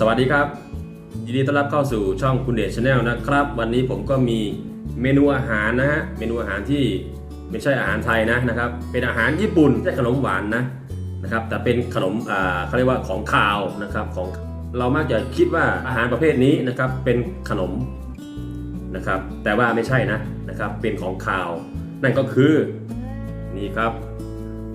สวัสดีครับ ยินดีต้อนรับเข้าสู่ช่องคุณเดชชาแนลนะครับ วันนี้ผมก็มีเมนูอาหารนะฮะเมนูอาหารที่ไม่ใช่อาหารไทยนะนะครับ เป็นอาหารญี่ปุ่นไม่ใช่ขนมหวานนะนะครับ แต่เป็นขนมอ่าเขาเรียกว่าของคาวนะครับของเรามักจะคิดว่าอาหารประเภทนี้นะครับเป็นขนมนะครับ แต่ว่าไม่ใช่นะนะครับเป็นของคาว นั่นก็คือนี่ครับ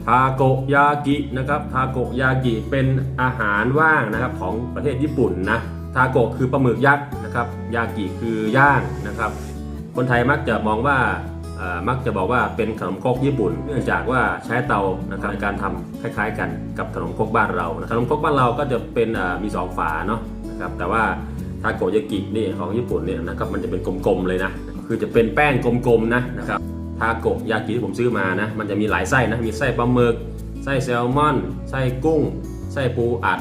ทาโกยากินะครับทาโกยากิเป็นอาหารว่างนะครับของประเทศญี่ปุ่นนะทาโกคือปลาหมึกยักษ์นะครับยากิคือย่างนะครับ คนไทยมักจะมองว่ามักจะบอกว่าเป็นขนมครกญี่ปุ่น เนื่องจากว่าใช้เตานะครับในการทำคล้าย ๆ กันกับขนมครกบ้านเราขนมครกบ้านเราก็จะเป็นมีสองฝาเนาะนะครับแต่ว่าทาโกยากินี่ของญี่ปุ่นเนี่ยนะครับมันจะเป็นกลมๆเลยนะคือจะเป็นแป้งกลมๆนะนะครับ ทาโกะยากิที่ผมซื้อมานะ มันจะมีหลายไส้นะ มีไส้ปลาหมึก ไส้แซลมอน ไส้กุ้ง ไส้ปูอัด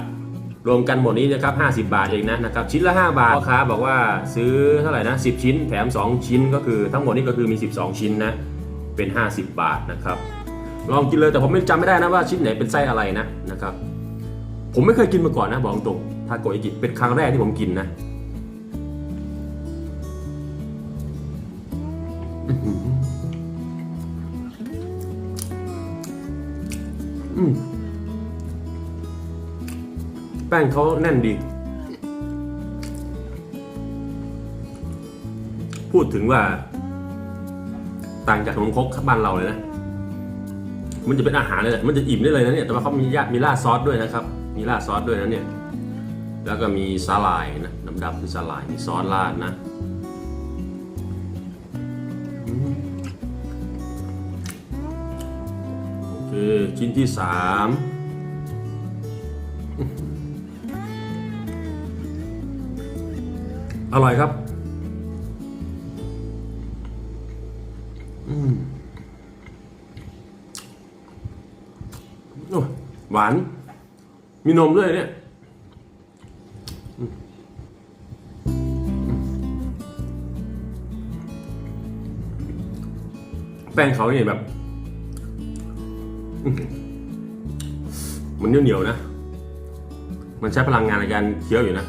รวมกันหมดนี้นะครับ 50 บาทเองนะนะครับ ชิ้นละ 5 บาท พ่อค้าบอกว่าซื้อเท่าไหร่นะ 10 ชิ้น แถม 2 ชิ้น ก็คือทั้งหมดนี้ก็คือมี 12 ชิ้นนะ เป็น 50 บาทนะครับ ลองกินเลย แต่ผมไม่จำไม่ได้นะว่าชิ้นไหนเป็นไส้อะไรนะนะครับ ผมไม่เคยกินมาก่อนนะ บอกตรง ทาโกะยากิ เป็นครั้งแรกที่ผมกินนะ แป้งเขาแน่นดี พูดถึงว่า ต่างจากขนมครกบ้านเราเลยนะ มันจะเป็นอาหารเลยแหละมันจะอิ่มได้เลยนะเนี่ย แต่ว่าเขามียามีราดซอสด้วยนะครับ มีราดซอสด้วยนะเนี่ย แล้วก็มีสาหร่ายนะดำๆคือสาหร่ายมีซอสราดนะ โอชิ้นที่สามอร่อยครับอืมหวาน มีนมด้วยเนี่ยแป้งเขาเนี่ยแบบ มันเหนียวๆนะ มันใช้พลังงานในการเคี้ยวอยู่นะ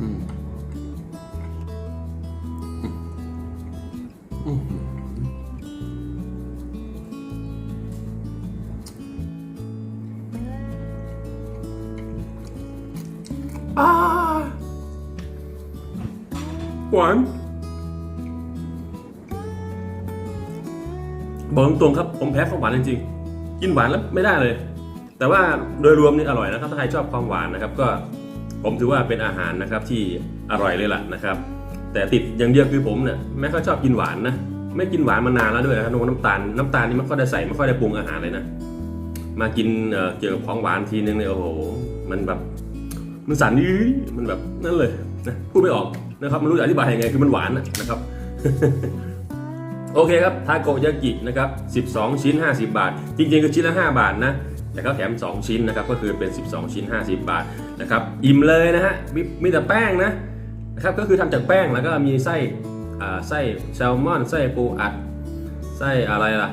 อืมอืมอ่าหวาน บอกตรงๆครับผมแพ้ของหวานจริงๆ กินหวานแล้วไม่ได้เลย แต่ว่าโดยรวมนี่อร่อยนะครับ ถ้าใครชอบความหวานนะครับ ก็ผมถือว่าเป็นอาหารนะครับที่อร่อยเลยล่ะนะครับ แต่ติดอย่างเดียวคือผมเนี่ยไม่ค่อยชอบกินหวานนะไม่กินหวานมานานแล้วด้วยนะครับน้ำตาลน้ำตาลนี่ไม่ค่อยได้ใส่ไม่ค่อยได้ปรุงอาหารเลยนะมากินเอ่อกี่ยวกับของหวานทีนึงเนี่ยโอ้โห มันแบบมันสั่นยื้อมันแบบนั่นเลยนะพูดไม่ออกนะครับไม่รู้จะอธิบายยังไงคือมันหวานนะครับ โอเคครับทาโกยากินะครับ 12 ชิ้น 50 บาท จริงๆคือชิ้นละ 5 บาทนะแต่เขาแถม 2 ชิ้นนะครับก็คือเป็น 12 ชิ้น 50 บาทนะครับอิ่มเลยนะฮะมมีแต่แป้งนะนะครับก็คือทำจากแป้งแล้วก็มีไส้อ่าไส้แซลมอนไส้ปูอัดไส้อะไรล่ะ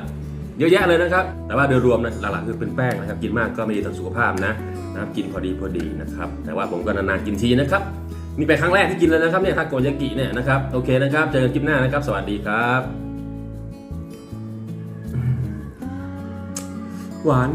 เยอะแยะเลยนะครับ แต่ว่าโดยรวมนะหลักๆคือเป็นแป้งนะครับ กินมากก็ไม่ดีต่อสุขภาพนะนะครับกินพอดีพอดีนะครับ แต่ว่าผมก็นานๆกินทีนะครับนี่เป็นครั้งแรกที่กินเลยนะครับเนี่ยทาโกยากิเนี่ยนะครับโอเคนะครับเจอกันคลิปหน้านะครับ สวัสดีครับ หวาน